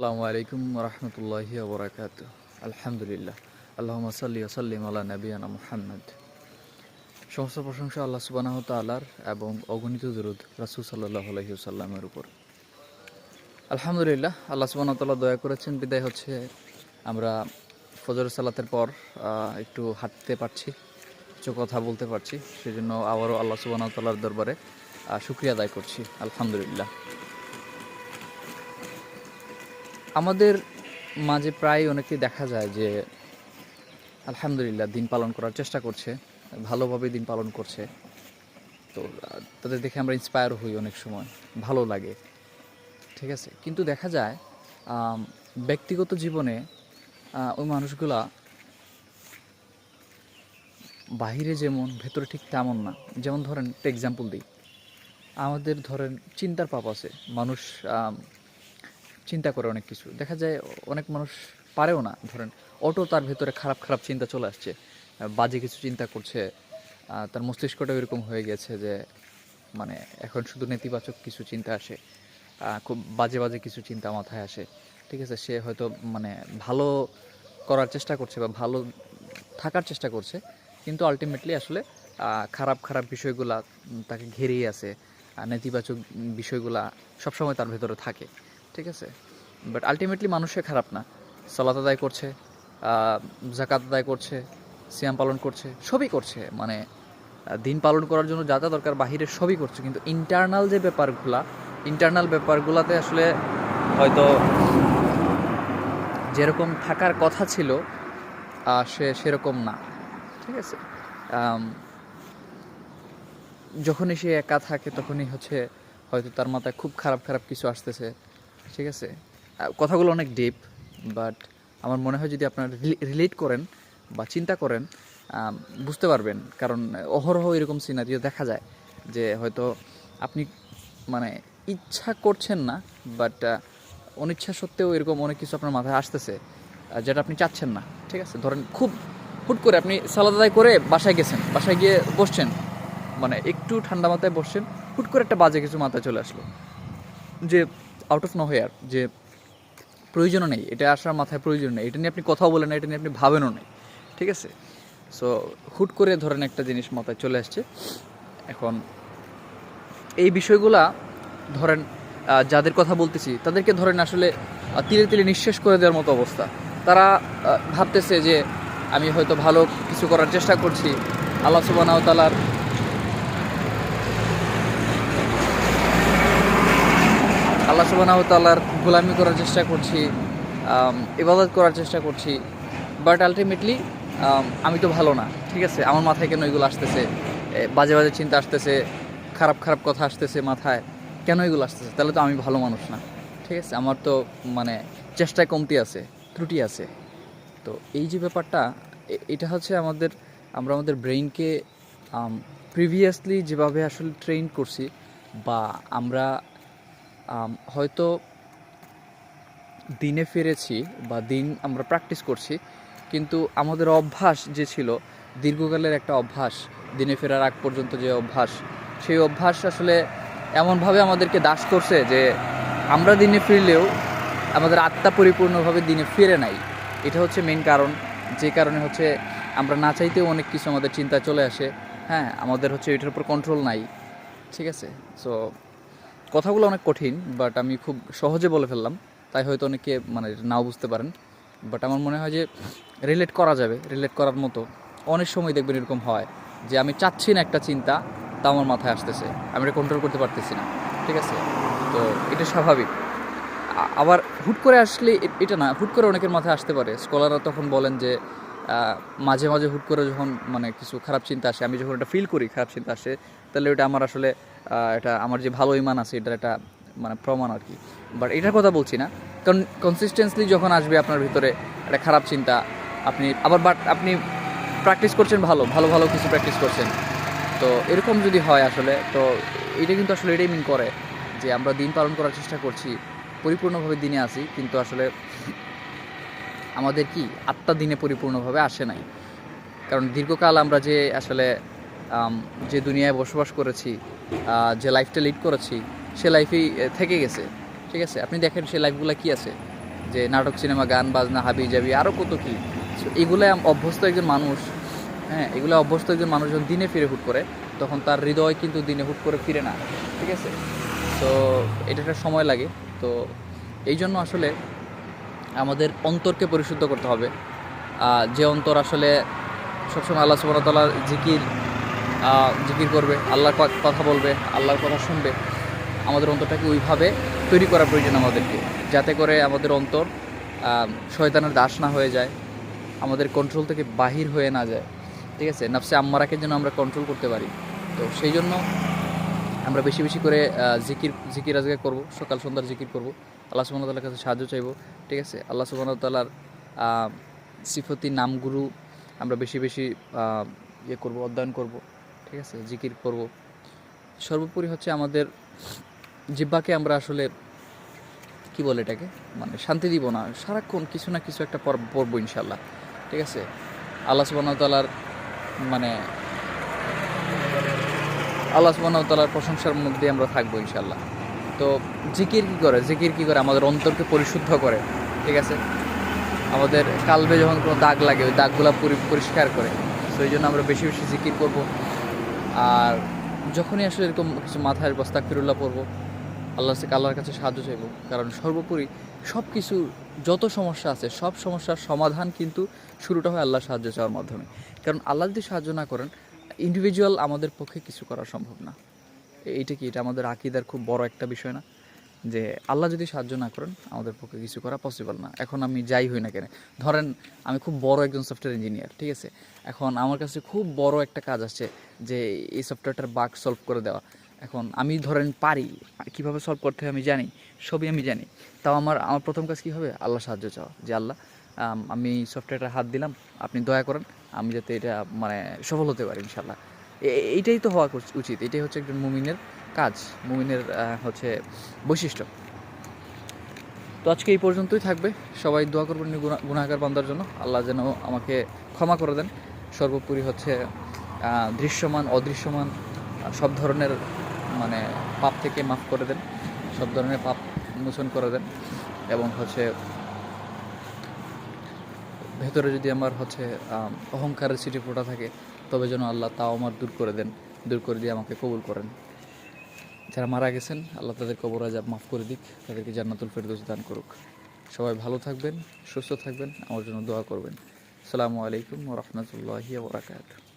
আসসালামু আলাইকুম রহমতুল্লাহি বরাকাত আলহামদুলিল্লাহ। আল্লাহ সাল্লি সাল্লিম আল্লাহ নবীনা মুহাম্মদ। সমস্ত প্রশংসা আল্লাহ সুবানাহ তালার এবং অগণিত দরুদ রাসুল সাল্লাহ আলহি সাল্লামের উপর। আলহামদুলিল্লাহ, আল্লাহ সুবাহ তাল্লাহ দয়া করেছেন। বিদায় হচ্ছে আমরা ফজর সালাতের পর একটু হাঁটতে পারছি, কিছু কথা বলতে পারছি। সেজন্য আবারও আল্লাহ সুবাহ তাল্লার দরবারে শুক্রিয়া আদায় করছি। আলহামদুলিল্লাহ। আমাদের মাঝে প্রায় অনেকে দেখা যায় যে আলহামদুলিল্লাহ দিন পালন করার চেষ্টা করছে, ভালোভাবে দিন পালন করছে। তো, তাদের দেখে আমরা ইন্সপায়ার হই অনেক সময়, ভালো লাগে। ঠিক আছে? কিন্তু দেখা যায় ব্যক্তিগত জীবনে ওই মানুষগুলা বাহিরে যেমন, ভেতরে ঠিক তেমন না। যেমন ধরেন, একটা এক্সাম্পল দিই। আমাদের ধরেন, চিন্তার পাপ আছে। মানুষ চিন্তা করে অনেক কিছু। দেখা যায় অনেক মানুষ পারেও না। ধরেন অটো তার ভেতরে খারাপ খারাপ চিন্তা চলে আসছে। বাজে কিছু চিন্তা করছে। তার মস্তিষ্কটা এরকম হয়ে গেছে যে মানে এখন শুধু নেতিবাচক কিছু চিন্তা আসে। খুব বাজে বাজে কিছু চিন্তা মাথায় আসে। ঠিক আছে, সে হয়তো মানে ভালো করার চেষ্টা করছে বা ভালো থাকার চেষ্টা করছে। কিন্তু আলটিমেটলি আসলে খারাপ খারাপ বিষয়গুলা তাকে ঘেরিয়ে আছে। নেতিবাচক বিষয়গুলা সবসময় তার ভেতরে থাকে। ঠিক আছে? বাট আলটিমেটলি মানুষে খারাপ না। সালাত আদায় করছে জাকাত আদায় করছে, সিয়াম পালন করছে, সবই করছে। মানে দিন পালন করার জন্য যা যা দরকার বাহিরে সবই করছে। কিন্তু ইন্টারনাল যে ব্যাপারগুলা ইন্টারনাল ব্যাপারগুলাতে আসলে হয়তো যেরকম থাকার কথা ছিল সে সেরকম না। ঠিক আছে? যখনই সে একা থাকে তখনই হচ্ছে হয়তো তার মাথায় খুব খারাপ খারাপ কিছু আসতেছে। ঠিক আছে? কথাগুলো অনেক ডিপ বাট আমার মনে হয় যদি আপনারা রিলেট করেন বা চিন্তা করেন বুঝতে পারবেন। কারণ অহরহ এরকম সিনারিও দেখা যায় যে হয়তো আপনি মানে ইচ্ছা করছেন না বাট অনিচ্ছা সত্ত্বেও এরকম অনেক কিছু আপনার মাথায় আসতেছে যেটা আপনি চাচ্ছেন না। ঠিক আছে? ধরেন খুব হুট করে আপনি সালাদ করে বাসায় গেছেন, বাসায় গিয়ে বসছেন মানে একটু ঠান্ডা মাথায় বসছেন, হুট করে একটা বাজে কিছু মাথায় চলে আসলো। যে আউট অফ নোহেয়ার যে প্রয়োজনও নেই, এটা আসার মাথায় প্রয়োজন নেই, এটা নিয়ে আপনি কথাও বলেন না, এটা নিয়ে আপনি ভাবেনও নেই, ঠিক আছে? সো হুট করে ধরেন একটা জিনিস মাথায় চলে আসছে। এখন এই বিষয়গুলা ধরেন যাদের কথা বলতেছি, তাদেরকে ধরেন আসলে তিলে তিলে নিঃশেষ করে দেওয়ার মতো অবস্থা। তারা ভাবতেছে যে আমি হয়তো ভালো কিছু করার চেষ্টা করছি, আল্লাহ সুবাহ তালার আল্লাহ সুবাহ তাল্লার গোলামি করার চেষ্টা করছি ইবাদত করার চেষ্টা করছি বাট আলটিমেটলি আমি তো ভালো না ঠিক আছে? আমার মাথায় কেন এগুলো আসতেছে? বাজে বাজে চিন্তা আসতেছে খারাপ খারাপ কথা আসতেছে মাথায় কেন এগুলো আসতেছে? তাহলে তো আমি ভালো মানুষ না ঠিক আছে? আমার তো মানে চেষ্টায় কমতি আছে ত্রুটি আছে। তো এই যে ব্যাপারটা এটা হচ্ছে আমাদের আমরা আমাদের ব্রেইনকে প্রিভিয়াসলি যেভাবে আসলে ট্রেন করছি বা আমরা আম, হয়তো দিনে ফিরেছি বা দিন আমরা প্র্যাকটিস করছি, কিন্তু আমাদের অভ্যাস যে ছিল, দীর্ঘকালের একটা অভ্যাস, দিনে ফেরার আগ পর্যন্ত যে অভ্যাস, সেই অভ্যাস আসলে এমনভাবে আমাদেরকে দাস করছে যে আমরা দিনে ফিরলেও আমাদের আত্মা পরিপূর্ণভাবে দিনে ফিরে নাই। এটা হচ্ছে মেন কারণ, যে কারণে হচ্ছে আমরা না চাইতেও অনেক কিছু আমাদের চিন্তা চলে আসে। হ্যাঁ আমাদের হচ্ছে এটার উপর কন্ট্রোল নাই। ঠিক আছে? সো কথাগুলো অনেক কঠিন বাট আমি খুব সহজে বলে ফেললাম। তাই হয়তো অনেকে মানে নাও বুঝতে পারেন। বাট আমার মনে হয় যে রিলেট করা যাবে রিলেট করার মতো। অনেক সময় দেখবেন এরকম হয় যে আমি চাচ্ছি না একটা চিন্তা তা আমার মাথায় আসতেছে। আমি এটা কন্ট্রোল করতে পারতেছি না, ঠিক আছে? তো এটা স্বাভাবিক। আবার হুট করে আসলে এটা না, হুট করে অনেকের মাথায় আসতে পারে। স্কলাররা তখন বলেন যে মাঝে মাঝে হুট করে যখন মানে কিছু খারাপ চিন্তা আসে, আমি যখন এটা ফিল করি, খারাপ চিন্তা আসে, তাহলে ওটা আমার আসলে এটা আমার যে ভালো ইমান আছে, এটার একটা মানে প্রমাণ আর কি। বাট এটার কথা বলছি না, কারণ কনসিস্টেন্সলি যখন আসবে আপনার ভিতরে একটা খারাপ চিন্তা, আপনি আবার বাট আপনি প্র্যাকটিস করছেন ভালো ভালো ভালো কিছু প্র্যাকটিস করছেন। তো এরকম যদি হয় আসলে, তো এটা কিন্তু আসলে এটাই মিন করে যে আমরা দিন পালন করার চেষ্টা করছি, পরিপূর্ণভাবে দিনে আসি কিন্তু আসলে আমাদের কি, আত্মা দিনে পরিপূর্ণভাবে আসে নাই। কারণ দীর্ঘকাল আমরা যে আসলে যে দুনিয়ায় বসবাস করেছি যে লাইফটা লিড করেছি সে লাইফেই থেকে গেছে। ঠিক আছে? আপনি দেখেন সে লাইফগুলো কি আছে? যে নাটক সিনেমা গান বাজনা হাবি জাবি আরও কত কী? So, এগুলায় অভ্যস্ত একজন মানুষ হ্যাঁ এগুলো অভ্যস্ত একজন মানুষ যখন দিনে ফিরে হুট করে তখন তার হৃদয় কিন্তু দিনে হুট করে ফিরে না। ঠিক আছে? তো এটা একটা সময় লাগে। তো এই জন্য আসলে আমাদের অন্তরকে পরিশুদ্ধ করতে হবে। যে অন্তর আসলে সবসময় আল্লাহ সুবহানাহু জিকির জিকির করবে, আল্লাহর কথা বলবে, আল্লাহর কথা শুনবে। আমাদের অন্তরটাকে ওইভাবে তৈরি করা প্রয়োজন আমাদেরকে, যাতে করে আমাদের অন্তর শয়তানের দাস না হয়ে যায়, আমাদের কন্ট্রোল থেকে বাহির হয়ে না যায়। ঠিক আছে? নাফসে আম্মারাকে যেন আমরা কন্ট্রোল করতে পারি। তো সেই জন্য আমরা বেশি বেশি করে জিকির জিকির আজকে করব, সকাল সন্ধ্যার জিকির করব। আল্লাহ সুবহানাহু ওয়া তাআলার কাছে সাহায্য চাইব, ঠিক আছে? আল্লাহ সুবহানাহু ওয়া সিফতি নামগুরু আমরা বেশি বেশি ইয়ে করব, অধ্যয়ন করব। ঠিক আছে, জিকির করব। সর্বোপরি হচ্ছে আমাদের জিব্বাকে আমরা আসলে কি বলে এটাকে? মানে শান্তি দিব না, সারাক্ষণ কিছু না কিছু একটা পড়ব ইনশাল্লাহ। ঠিক আছে? আল্লাহ তাআলার মানে আল্লাহ তাআলার প্রশংসার মধ্যে আমরা থাকব ইনশাল্লাহ। তো জিকির কি করে? জিকির কি করে? আমাদের অন্তরকে পরিশুদ্ধ করে। ঠিক আছে? আমাদের কালবে যখন কোনো দাগ লাগে, ওই দাগগুলো পরি- পরিষ্কার করে। সেই জন্য আমরা বেশি বেশি জিকির করব। আর যখনই আসলে এরকম কিছু মাথায় বস্তা ফিরুল্লাহ পড়ব আল্লাহ থেকে আল্লাহর কাছে সাহায্য চাইব। কারণ সর্বোপরি সব কিছু যত সমস্যা আছে, সব সমস্যার সমাধান কিন্তু শুরুটা হয় আল্লাহ সাহায্য চাওয়ার মাধ্যমে। কারণ আল্লাহ যদি সাহায্য না করেন ইন্ডিভিজুয়াল আমাদের পক্ষে কিছু করা সম্ভব না। এইটা কি? এটা আমাদের আকিদার খুব বড় একটা বিষয় না? যে আল্লাহ যদি সাহায্য না করেন, আমাদের পক্ষে কিছু করা পসিবল না। এখন আমি যাই হই না কেন? ধরেন, আমি খুব বড় একজন সফটওয়্যার ইঞ্জিনিয়ার ঠিক আছে? এখন আমার কাছে খুব বড় একটা কাজ আসছে যে, এই সফটওয়্যারটার বাগ সলভ করে দেওয়া। এখন আমি ধরেন পারি, কীভাবে সলভ করতে হয় আমি জানি, সবই আমি জানি। তাও আমার আমার প্রথম কাজ কী হবে? আল্লাহ সাহায্য চাওয়া, যে আল্লাহ, আমি সফটওয়্যারটা হাত দিলাম, আপনি দয়া করেন, আমি যাতে এটা মানে সফল হতে পারি ইনশাল্লাহ এইটাই তো হওয়া উচ- উচিত, এটাই হচ্ছে একজন মুমিনের কাজ, মুমিনের হচ্ছে বৈশিষ্ট্য। তো আজকে এই পর্যন্তই থাকবে। সবাই দোয়া করবেন গুণা- গুনাহগার বান্দার জন্য। আল্লাহ যেন আমাকে ক্ষমা করে দেন। সর্বোপরি হচ্ছে দৃশ্যমান, অদৃশ্যমান, সব ধরনের মানে পাপ থেকে মাফ করে দেন। সব ধরনের পাপ মোচন করে দেন। এবং হচ্ছে, ভেতরে যদি আমার হচ্ছে অহংকারের সিটি ফোটা থাকে, তবে যেন আল্লাহ তাও আমার দূর করে দেন, দূর করে দিয়ে আমাকে কবুল করেন। যারা মারা গেছেন, আল্লাহ তাদের কবর আজাব মাফ করে দিক, তাদেরকে জান্নাতুল ফেরদৌস দান করুক। সবাই ভালো থাকবেন, সুস্থ থাকবেন, আমার জন্য দোয়া করবেন। আসসালামু আলাইকুম রহমতুল্লাহি ওবরাকাতুহ